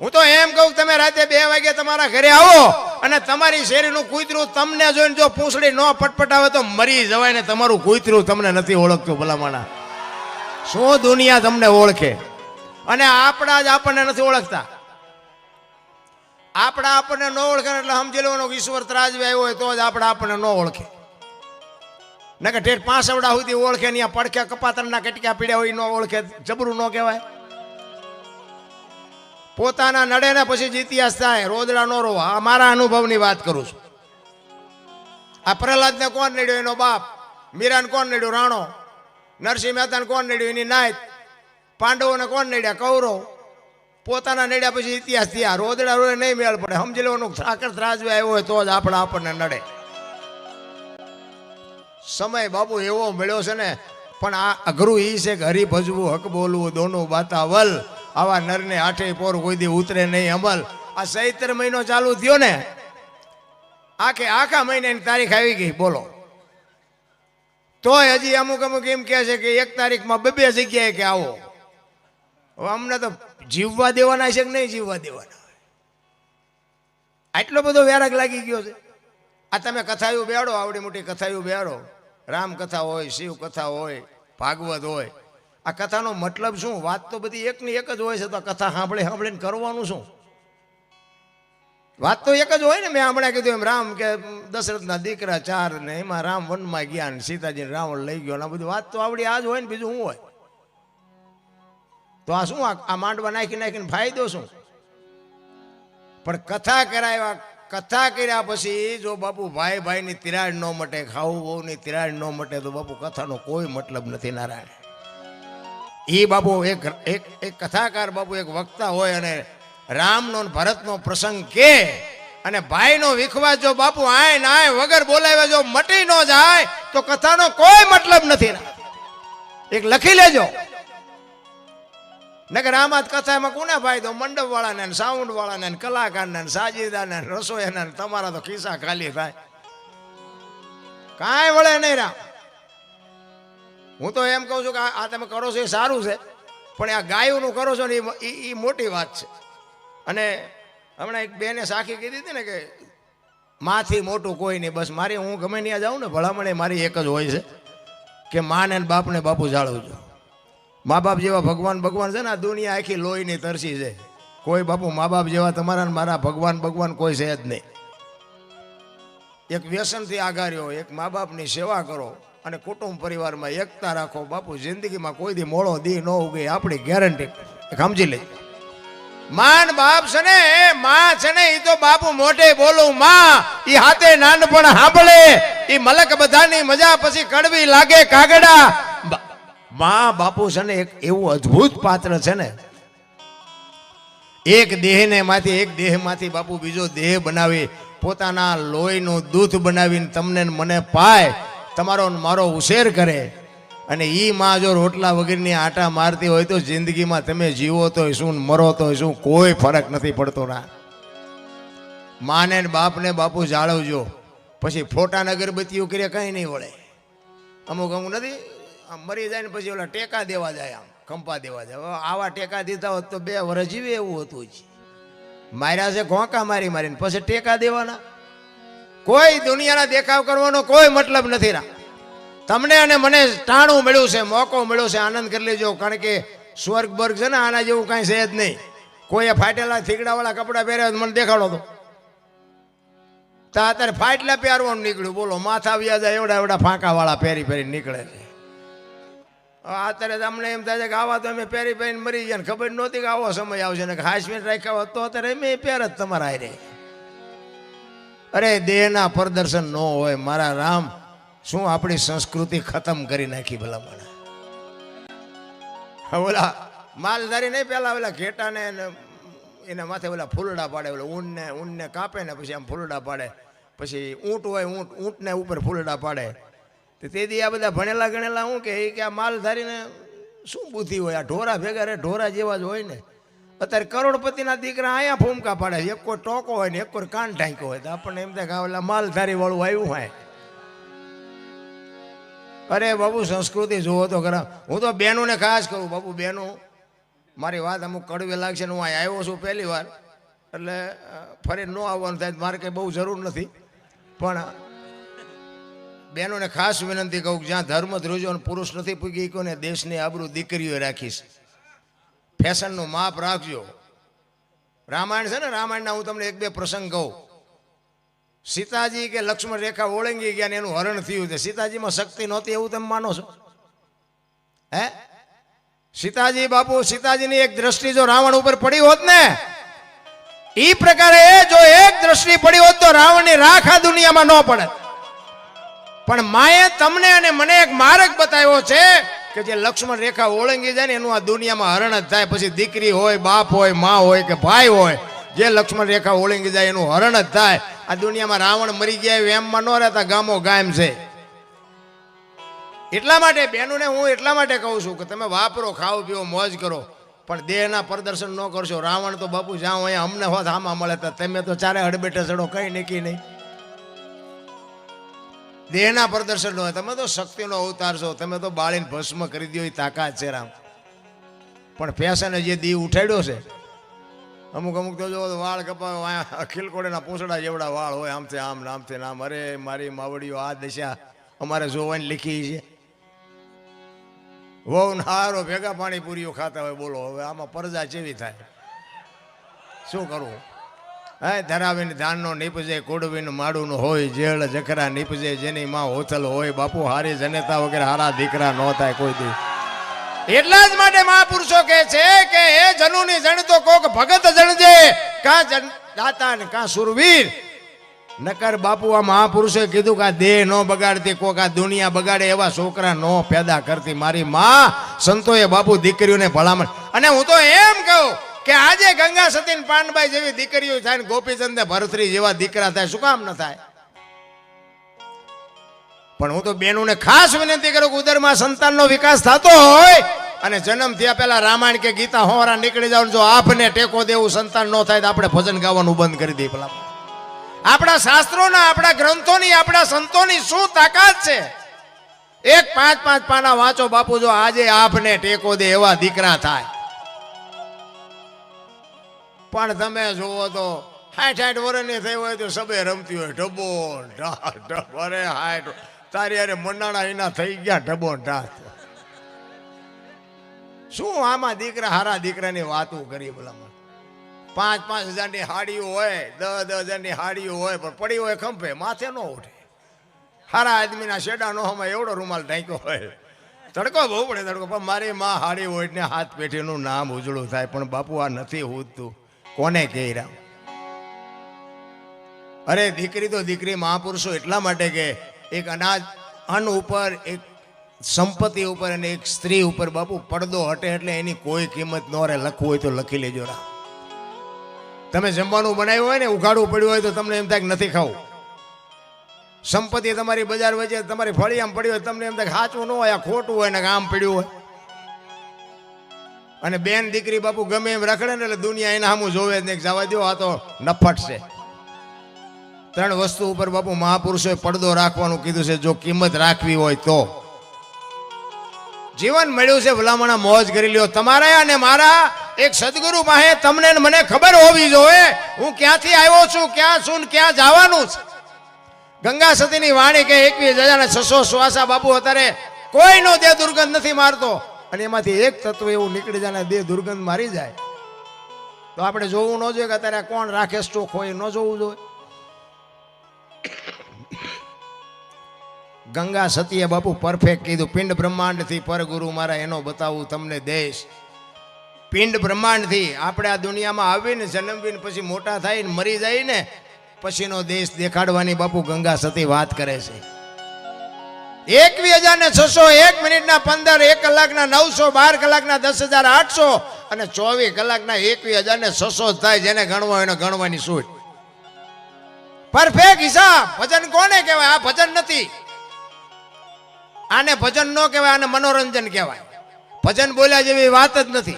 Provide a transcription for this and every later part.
હું તો એમ કહું તમે રાતે બે વાગે તમારા ઘરે આવો અને તમારી શેરીનું કૂતરું તમને જોઈને જો પૂંછડી ન પટપટાવે તો મરી જવાય ને તમારું કૂતરું તમને નથી ઓળખતું ભલામણા. શું દુનિયા તમને ઓળખે? અને આપણા જ આપણને નથી ઓળખતા. આપણા આપણને ન ઓળખે એટલે સમજી લેવાનો ઈશ્વર ત્રાજવે આવ્યો હોય તો જ આપણા આપણને ન ઓળખે. ના કે ઠેઠ પાંસવડા સુધી ઓળખે ને પડખે કપાતરના કટક્યા પીડ્યા હોય ન ઓળખે. જબરું ન કહેવાય. પોતાના નડે ને પછી જ ઇતિહાસ થાય રોદડા નો રોવા. આ મારા અનુભવની વાત કરું છું. આ પ્રહલાદને કોણ નડ્યો? એનો બાપ. મીરાને કોણ નડ્યો? રાણો. નરસિંહ મહેતાને કોણ નડ્યો? એની નાયત પાંડવોને કોણ નડ્યા? કૌરવ. પોતાના નડ્યા પછી ઇતિહાસ થયા. રોદડા રોડે નહીં મેળ પડે. સમજી લેવાનું સાકર ત્રાજવે આવ્યો હોય તો જ આપણે આપણને નડે. સમય બાબુ એવો મળ્યો છે ને, પણ આ અઘરું ઈ છે કે હરી ભજવું હક બોલવું દોનું બાતા વલ આવા નરને આઠે પોર કોઈ દી ઉતરે નહીં. અમલ આ ચૈત્ર મહિનો ચાલુ થયો ને, આખે આખા મહિનાની તારીખ આવી ગઈ, બોલો. તોય હજી અમુક અમુક એમ કહે છે કે એક તારીખમાં બે જગ્યાએ કે આવો. હવે અમને તો જીવવા દેવાના છે કે નહીં જીવવા દેવાના? આટલો બધો વ્યારક લાગી ગયો છે. આ તમે કથાયું બેડો આવડી મોટી કથાયું બેડો રામ કથા હોય શિવ કથા હોય, ભાગવત હોય. આ કથાનો મતલબ શું? વાત તો બધી એકની એક જ હોય છે, તો કથા સાંભળે સાંભળીને કરવાનું શું? વાત તો એક જ હોય ને, મેં હમણાં કીધું એમ, રામ કે દશરથના દીકરા ચાર ને એમાં રામ વનમાં ગયા ને સીતાજી રાવણ લઈ ગયો ને આ બધી વાત તો આવડી આ જ હોય ને બીજું શું હોય? તો આ શું, આ- આ માંડવા નાખી નાખીને ફાયદો શું? પણ કથા કરાવ્યા, કથા કર્યા પછી જો બાપુ ભાઈ ભાઈની તિરાડ ન મટે, ખાવું બહુની તિરાડ ન મટે, તો બાપુ કથાનો કોઈ મતલબ નથી નારાયણ. એ બાબુ એક એક એક કથાકાર બાપુ એક વક્તા હોય અને રામનો ભરતનો પ્રસંગ કે અને ભાઈનો વિખવાસ જો બાપુ આય નાય વગર બોલાવ્યા જો મટી ન જાય, તો કથાનો કોઈ મતલબ નથી. એક લખી લેજો. નગર કથા કથામાં કોને ફાયદો મંડપ વાળાને સાઉન્ડ વાળાને કલાકારને સાજીદાને રસોઈયાને તમારા તો ખિસ્સા ખાલી થાય. કાંઈ વળે નહીં રામ. હું તો એમ કહું છું કે આ તમે કરો છો એ સારું છે, પણ આ ગાયોનું કરો છો ને એ એ મોટી વાત છે. અને હમણાં એક બેને સાખી કીધી હતી ને કે માથી મોટું કોઈ નહીં, બસ મારી હું ગમે ત્યાં જાઉં ને ભલામણે મારી એક જ હોય છે, કે માને બાપને બાપુ જાળવજો. મા બાપ જેવા ભગવાન ભગવાન છે ને, આ દુનિયા આખી લોહીની તરસી છે. કોઈ બાપુ મા બાપ જેવા તમારા ને મારા ભગવાન ભગવાન કોઈ છે જ નહીં. એક વ્યસનથી આઘાર્યો, એક મા બાપની સેવા કરો. અને કુટુંબ પરિવારમાં એકતા રાખો. બાપુ, જિંદગીમાં કોઈ દી મોળો દી ન ઉગે, આપણી ગેરંટી સમજી લે. માન બાપ છે ને, માં છે ને એ તો બાપુ મોટે બોલું, માં એ હાથે નાનપણ સાંભળે. એ મલક બધાની મજા પછી કડવી લાગે કાગડા. માં બાપુ છે ને, એક એવું અદ્ભુત પાત્ર છે ને. એક દેહને માંથી, એક દેહમાંથી બાપુ બીજો દેહ બનાવી. પોતાના લોહીનું દૂધ બનાવીને તમને મને પાય. તમારો મારો ઉછેર કરે. અને એ માં જો રોટલા વગરની આટા મારતી હોય તો જિંદગીમાં તમે જીવો તો શું મરો તો શું, કોઈ ફરક નથી પડતો ના. માને બાપને બાપુ જાળવજો. પછી ફોટા અગરબત્તીઓ કરે કંઈ નહીં વળે. અમુક અમુક નથી, આમ મરી જાય ને પછી ઓલા ટેકા દેવા જાય આમ કંપા દેવા જાય. આવા ટેકા દીધા હોત તો બે વર્ષ જીવે એવું હતું જ. માર્યા છે ઘોંકા મારી મારીને, પછી ટેકા દેવાના. કોઈ દુનિયાના દેખાવ કરવાનો કોઈ મતલબ નથી રા. તમને અને મને ટાણું મળ્યું છે, મોકો મળ્યો છે, આનંદ કરી લેજો, કારણ કે સ્વર્ગ બર્ગ છે ને આના જેવું કાંઈ છે જ નહીં. કોઈએ ફાટેલા થીગડાવાળા કપડાં પહેર્યા મને દેખાડો તો. તા અત્યારે ફાટલા પહેરવાનું નીકળ્યું, બોલો, માથા વ્યાજ એવડા એવડા ફાંકાવાળા પહેરી પહેરી નીકળે છે. અત્યારે તમને એમ થાય છે કે આવા તો અમે પહેરી પહેરીને મરી જાય ખબર નહોતી કે આવો સમય આવશે ને હાશમીન રાખ્યા હોત તો અત્યારે અમે પહેર જ તમારા હારે. અરે દેહના પ્રદર્શન ન હોય, મારા રામ, શું આપણી સંસ્કૃતિ ખતમ કરી નાખી ભલા મને ઓલા માલધારી નહીં પેલા, ઓલા ઘેટાને એના માથે ઓલા ફૂલડા પાડે, ઓલા ઊનને ઊનને કાપે ને પછી આમ ફૂલડા પાડે. પછી ઊંટ હોય, ઊંટ, ઊંટને ઉપર ફૂલડા પાડે. તો તેથી આ બધા ભણેલા ગણેલા હું કે આ માલધારીને શું બુદ્ધિ હોય? આ ઢોરા ભેગા રે, ઢોરા જેવા જ હોય ને. અત્યારે કરોડપતિના દીકરા અહીંયા ફૂમકા પાડે એક કોઈ ટોકો હોય ને એક કોઈ કાન ઢાંક્યો હોય તો આપણને એમ થાય ઓલા માલધારી વાળું આવ્યું હોય. અરે બાબુ, સંસ્કૃતિ જુઓ તો ખરા. હું તો બહેનોને ખાસ કહું, બાબુ બહેનો મારી વાત અમુક કડવી લાગશે ને હું અહીં આવ્યો છું પહેલી વાર. એટલે ફરી ન આવવાનું થાય, મારે કંઈ બહુ જરૂર નથી. પણ બહેનોને ખાસ વિનંતી કહું જ્યાં ધર્મ ધ્રુજો પુરુષ નથી પૂગી કોને દેશની આબરૂ દીકરીઓ રાખીશ ફેશનનું માપ રાખજો. રામાયણ છે ને, રામાયણના હું તમને એક બે પ્રસંગ કહું. સીતાજી કે લક્ષ્મણ રેખા ઓળંગી ગયા ને એનું હરણ થયું છે. સીતાજીમાં શક્તિ નહોતી એવું તમે માનો છો? હે? સીતાજી બાપુ, સીતાજીની એક દ્રષ્ટિ જો રાવણ ઉપર પડી હોત ને એ પ્રકારે જો એક દ્રષ્ટિ પડી હોત તો રાવણની રાખ આ દુનિયામાં ન પડે પણ માએ તમને અને મને એક માર્ગ બતાવ્યો છે કે જે લક્ષ્મણ રેખા ઓળંગી જાય ને એનું આ દુનિયામાં હરણ જ થાય. પછી દીકરી હોય, બાપ હોય, મા હોય કે ભાઈ હોય, જે લક્ષ્મણ રેખા ઓળંગી જાય એનું હરણ જ થાય. આ દુનિયામાં રાવણ મરી ગયા એમમાં ન રહેતા, ગામો ગામ છે. એટલા માટે બહેનોને હું એટલા માટે કહું છું કે તમે વાપરો, ખાઓ, પીઓ, મોજ કરો, પણ દેહના પ્રદર્શન ન કરશો. રાવણ તો બાપુ જ્યાં હોય, અમને હોત, આમાં મળે. તમે તો ચારે હડબેટે ચડો, કઈ નીકી નહીં. દેહના પ્રદર્શન હોય. તમે તો શક્તિનો અવતાર છો. તમે તો બાળીને ભસ્મ કરી દો તાકાત છે રામ. પણ ફેશને જે દી ઉઠાડ્યો છે, અમુક અમુક તો જો વાળ કપાવ અખિલ કોડેના પૂંછડા જેવડા વાળ હોય, આમથી આમ નામથી આમથી ને અરે મારી માવડીઓ આ દશા અમારે જોવાની લીખી છે. વહુ હારો ભેગા પાણી પૂરીઓ ખાતા હોય, બોલો, હવે આમાં પરજા જેવી થાય? શું કરવું હે, ધરાવીને ધાનનો નીપજે, કોડવીનું માડુનું હોય, જેળ, જખરા નીપજે, જેની માં હોથલ હોય, બાપુ હારી જનેતા વગેરે, હારા દીકરા ન થાય કોઈ દી. એટલા જ માટે મહાપુરુષો કહે છે કે, હે જનુની જણતો કોક ભગત જણજે કા જન, દાતા ને કા સુરવીર. નકર બાપુ આ મહાપુરુષે કીધું કે આ દેહ ન બગાડતી, કોક આ દુનિયા બગાડે, એવા છોકરા નો પેદા કરતી. મારી માં સંતોએ બાપુ દીકરીઓને ભલામણ. અને હું તો એમ કહું કે આજે ગંગા સતી પાંડબાઈ જેવી દીકરીઓ થાય ને ગોપીચંદ ને ભરતરી જેવા દીકરા થાય, શું કામ ન થાય? પણ હું તો બેનોને ખાસ વિનંતી કરું કે ઉદરમાં સંતાનનો વિકાસ થતો હોય અને જન્મ થયા પહેલા રામાયણ કે ગીતા હોરા નીકળી જાવ જો આપને ટેકો દેવું, સંતાન ન થાય તો આપણે ભજન ગાવાનું બંધ કરી દઈએ પેલા આપણા શાસ્ત્રોના, આપણા ગ્રંથોની, આપણા સંતોની શું તાકાત છે? એક પાંચ પાંચ પાના વાંચો બાપુ, જો આજે આપને ટેકો દે એવા દીકરા થાય. પણ તમે જુઓ તો હાઠ હાઠ વર્ષની થઈ હોય તો સબે રમતી હોય. ઢબો ઢા ઢબ અરે હાઠ તારી અરે મંડાણા એના થઈ ગયા ઢબો ઢા શું આમાં દીકરા હારા દીકરાની વાતો કરી ભલામણ? પાંચ પાંચ હજારની હાડીઓ હોય, દસ દસ હજારની હાડીઓ હોય, પણ પડી હોય ખંભે, માથે ન ઉઠે. હારા આદમીના શેડા નો એવડો રૂમાલ ઢાંક્યો હોય. તડકો બહુ પડે તડકો, પણ મારી માં હાડી હોય ને હાથ પેઢીનું નામ ઉજળું થાય, પણ બાપુ આ નથી ઉજતું કોને કહી રામ અરે દીકરી તો દીકરી મહાપુરુષો એટલા માટે કે એક અનાજ, અન્ન ઉપર, એક સંપત્તિ ઉપર અને એક સ્ત્રી ઉપર બાપુ પડદો હટે એટલે એની કોઈ કિંમત ન રહે. લખવું હોય તો લખી લેજો રામ તમે જમવાનું બનાવ્યું હોય ને ઉઘાડવું પડ્યું હોય તો તમને એમ થાય નથી ખાવું. સંપત્તિ તમારી બજાર વચ્ચે તમારી ફળિયામાં પડ્યું હોય તમને એમ થાય કે ન હોય, આ ખોટું હોય ને આમ પડ્યું હોય. અને બેન દીકરી બાપુ ગમે એમ રખડે ને એટલે દુનિયા એના સામું જોવે જ નહીં જવા દો આ તો નફટ છે ત્રણ વસ્તુ ઉપર બાપુ મહાપુરુષોએ પડદો રાખવાનું કીધું છે, જો કિંમત રાખવી હોય તો. જીવન મળ્યું છે, ભલામણા મોજ કરી લ્યો. તમારા અને મારા એક સદગુરુ પાસે તમને મને ખબર હોવી જોઈએ. હું ક્યાંથી આવ્યો છું, ક્યાં છું ક્યાં જવાનું છે? ગંગા સતીની વાણી કે એકવીસ હજાર છસો શ્વાસા બાપુ અત્યારે કોઈનો દેહ દુર્ગંધ નથી મારતો. અને એમાંથી એક તત્વ એવું નીકળી જાય અને દેહ દુર્ગંધ મારી જાય. તો આપણે જોવું ન જોઈએ કે અત્યારે કોણ રાખે સ્ટોક હોય ન જોવું જોઈએ. ગંગા સતીએ બાપુ પરફેક્ટ કીધું, પિંડ બ્રહ્માંડથી પરગુરુ મારા એનો બતાવું તમને દેશ. પિંડ બ્રહ્માંડથી આપણે આ દુનિયામાં આવીને જન્મવીને પછી મોટા થઈને મરી જાય ને, પછીનો દેશ દેખાડવાની બાપુ ગંગા સતી વાત કરે છે. એકવીસ હજાર ને છસો એક મિનિટના પંદર, એક કલાકના નવસો, બાર કલાકના દસ હજાર આઠસો અને ચોવીસ કલાકના એકવીસ હજાર ને છસો થાય જેને ગણવા એને ગણવાની છૂટ. પરફેક્ટ હિસાબ. ભજન કોને કહેવાય? આ ભજન નથી. આને ભજન ન કહેવાય, આને મનોરંજન કહેવાય. ભજન બોલ્યા જેવી વાત જ નથી.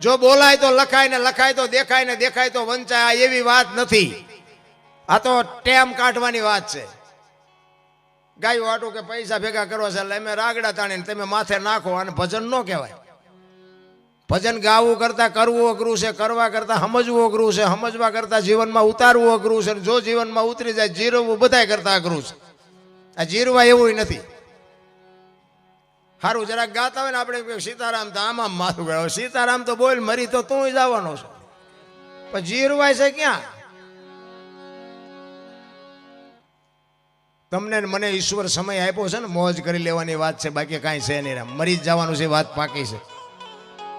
જો બોલાય તો લખાય ને લખાય તો દેખાય ને દેખાય તો વંચાય એવી વાત નથી. આ તો ટેમ કાઢવાની વાત છે. ગાયું વાટું કે પૈસા ભેગા કરો છે એટલે અમે રાગડા તાણીને તમે માથે નાખો અને ભજન ન કહેવાય. ભજન ગાવું કરતાં કરવું અઘરું છે, કરવા કરતાં સમજવું અઘરું છે, સમજવા કરતાં જીવનમાં ઉતારવું અઘરું છે જો જીવનમાં ઉતરી જાય, જીરવવું બધાય કરતાં અઘરું છે. આ જીરવા એવું નથી. સારું જરાક ગાતા હોય ને આપણે સીતારામ તો આમ આમ માથું ગયો સીતારામ તો બોલ, મરી તો તું જવાનો છો. પણ જીરવાય છે ક્યાં? તમને મને ઈશ્વર સમય આપ્યો છે ને, મોજ કરી લેવાની વાત છે, બાકી કાંઈ છે નહીં રામ. મરી જવાનું છે વાત પાકી છે.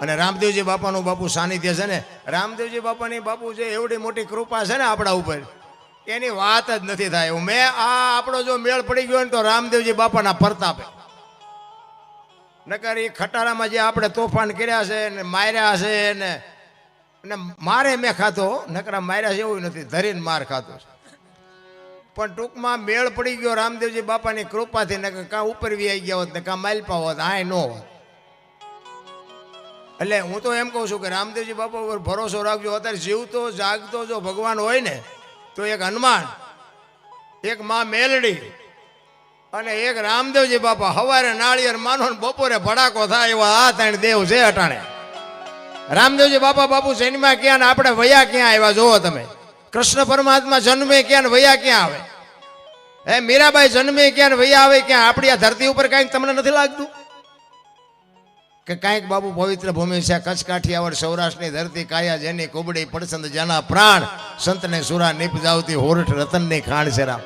અને રામદેવજી બાપાનું બાપુ સાનિધ્ય છે ને, રામદેવજી બાપાની બાપુ છે એવડી મોટી કૃપા છે ને આપણા ઉપર, એની વાત જ નથી થાય. મેં આ આપણો જો મેળ પડી ગયો ને તો રામદેવજી બાપાના પરતાપે. નકર એ ખટારામાં જે આપણે તોફાન કર્યા છે ને, માર્યા છે ને મારે મેં ખાતો નકરા માર્યા છે એવું નથી, ધરીને માર ખાતો છે. પણ ટૂંકમાં મેળ પડી ગયો રામદેવજી બાપાની કૃપાથી, ને કાં ઉપર વી આવી ગયા હોત ને કાં માલપા હોત આય ન હોત. એટલે હું તો એમ કહું છું કે રામદેવજી બાપા ઉપર ભરોસો રાખજો. અત્યારે જીવતો, જાગતો જો ભગવાન હોય ને, તો એક હનુમાન, એક માં મેલડી અને એક રામદેવજી બાપા હવારે નાળિયેર માનો ને બપોરે ભડાકો થાય એવા આ ત્રણ દેવ છે અટાણે. રામદેવજી બાપા બાપુ જન્મ્યા ક્યાં ને આપણે વયા ક્યાં આવ્યા જોવો તમે. કૃષ્ણ પરમાત્મા જન્મે ક્યાં ને વયા ક્યાં આવે? હે, મીરાબાઈ જન્મે ક્યાં ને વયા આવે ક્યાં? આપણી આ ધરતી ઉપર કાંઈક તમને નથી લાગતું? કે કાંઈક બાબુ પવિત્ર ભૂમિ છે કચ્છ કાઠિયાવાડ સૌરાષ્ટ્રની ધરતી કાયા જેની કુબડી, પડસંદ જેના પ્રાણ, સંતને સુરા નિપજાવતી હોરઠ રતનની ખાણ છે રામ.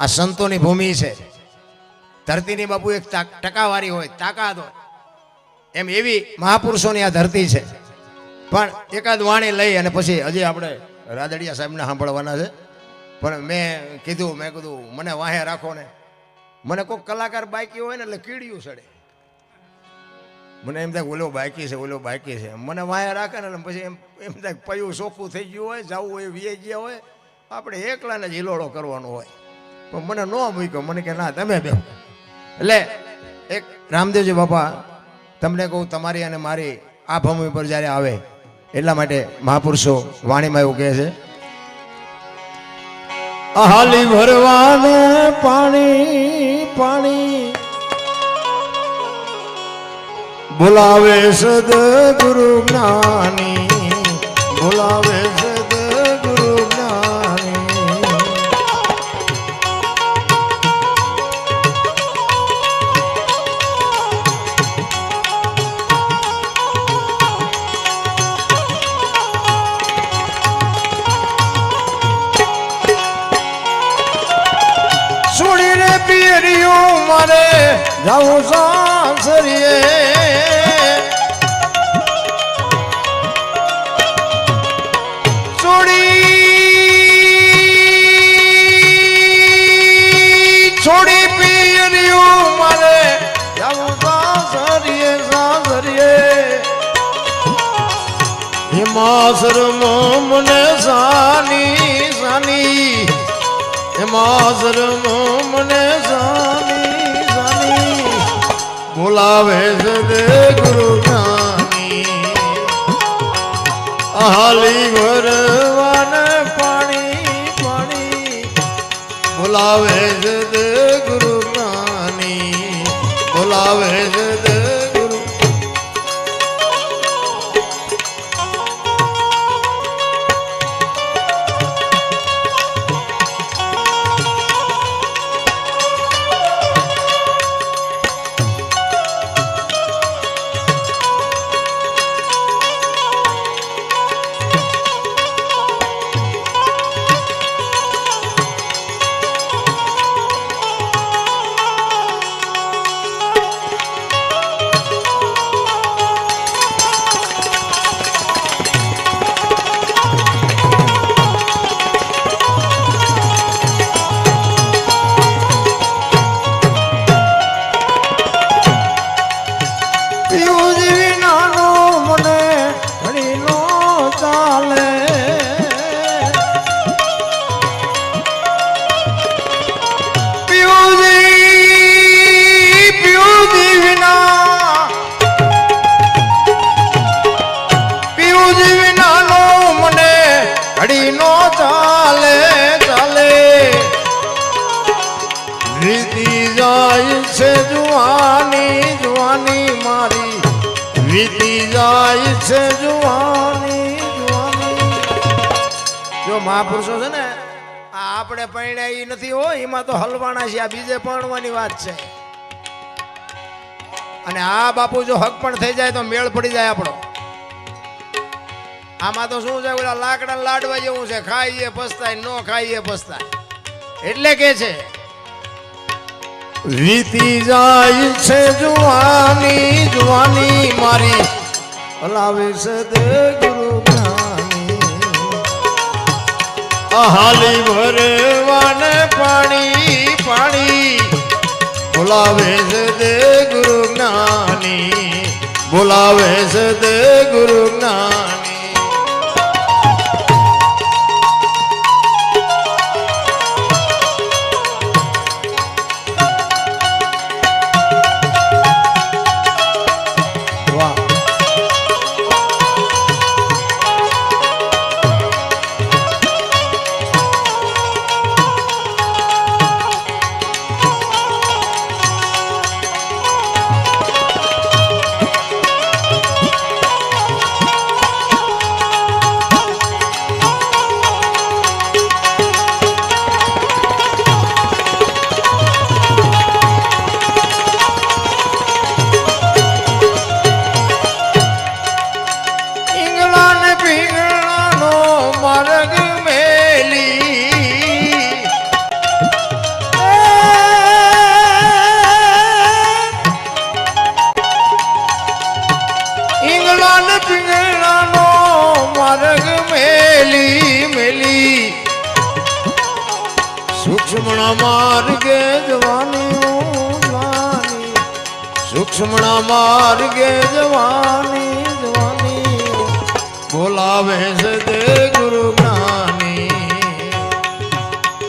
આ સંતોની ભૂમિ છે. ધરતીની બાપુ એક ટકાવારી હોય, તાકાત હોય. એમ એવી મહાપુરુષોની આ ધરતી છે. પણ એકાદ વાણી લઈ અને પછી હજી આપણે રાદડિયા સાહેબને સાંભળવાના છે. પણ મેં કીધું મેં કીધું, મને વાહે રાખો ને. મને કોઈક કલાકાર બાકી હોય ને એટલે કીડિયું સડે. મને એમ થાય, ઓલો બાકી છે, ઓલો બાકી છે. મને વાહે રાખે ને પછી એમ એમ થાય, પયું ચોખ્ખું થઈ ગયું હોય, જવું હોય વીએ ગયા હોય, આપણે એકલાને જ હિલોળો કરવાનો હોય. પણ મને ન મૂક્યો, મને કે, ના, તમે બે એટલે એક રામદેવજી બાપા, તમને કહું, તમારી અને મારી આ ભૂમિ પર જ્યારે આવે એટલા માટે મહાપુરુષો વાણીમાં એવું કહે છે હાલી ભરવાને પાણી પાણી બોલાવે સદગુરુ જ્ઞાની, બોલાવે મારે જાઉં સાસરીએ છોડી છોડી પિયરિયું મારે જાઉં સાસરીએ સાસરીએ હિમાસર મને સાની સાની. હિમાસર મને સાની. બોલાવે સદે ગુરુ જ્ઞાની હાલી ભરવાન પાણી પાણી. બોલાવે સદે ગુરુ જ્ઞાની બોલાવે સદે જાય છે જુવાની જુવાની મારી. વીતી જાય છે જુવાની જુવાની. જો મહાપુરુષો છે ને આપણે પરણ્યા એ નથી હોય, એમાં તો હલવાના છે, આ બીજે પરણવાની વાત છે. અને આ બાપુ જો હક પણ થઈ જાય તો મેળ પડી જાય આપણો. આમાં તો શું છે, ઓલા લાકડા લાડવા જેવું છે, ખાઈએ, પસ્તાય, ન ખાઈએ, પસ્તાય. એટલે કે છે વીતી જાય છે જુવાની જુવાની મારી. હલાવે છે દે ગુરુ હાલી ભરવાને પાણી પાણી. બોલાવે છે દે ગુરુ જ્ઞાની. બોલાવે છે દે ગુરુ જ્ઞાની. સૂક્ષ્મણા માર્ગે જવાની જવાની સૂક્ષ્મણા માર્ગે જવાની જવાની બોલાવે છે તે ગુરુ જ્ઞાની.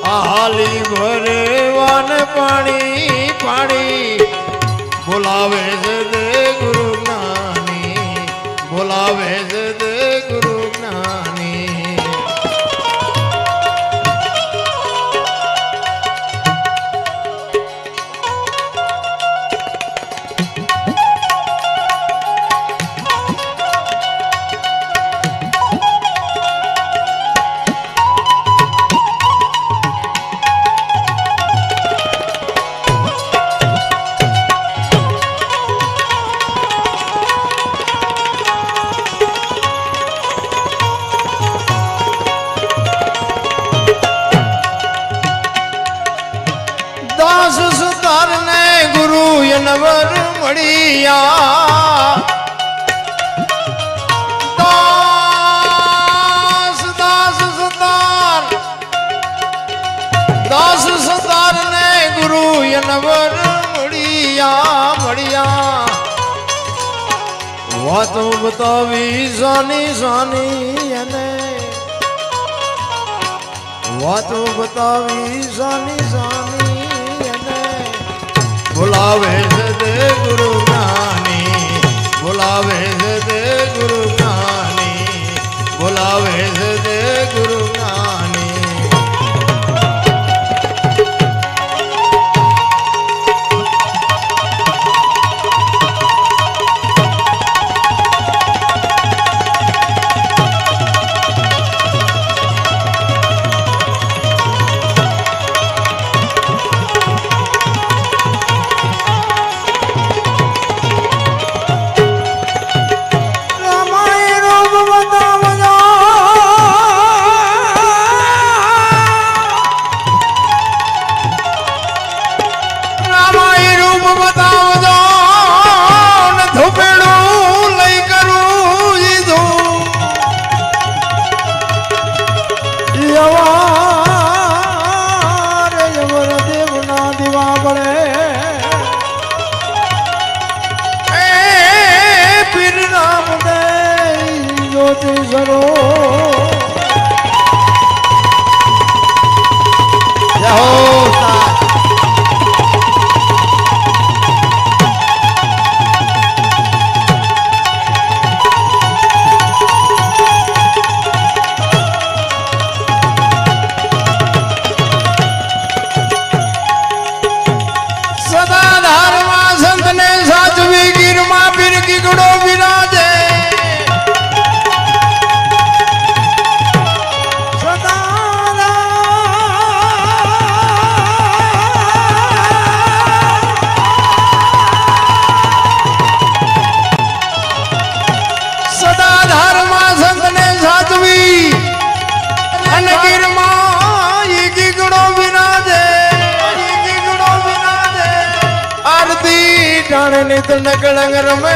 આલી ભરેવાન પાણી પાણી. બોલાવે છે તે ગુરુ જ્ઞાની. બોલાવે છે તે યનવર મળિયા મળિયા. વાત બતાવી સાની સાની અને વાત બતાવી સાની સાની અને બોલાવે છે તે ગુરુ જ્ઞાની, બોલાવે છે તે ગુરુ જ્ઞાની, બોલાવે છે તે ગુરુ જ્ઞાની. જ્યોતિ સરો જય હો. நித்தன கலங்கரமே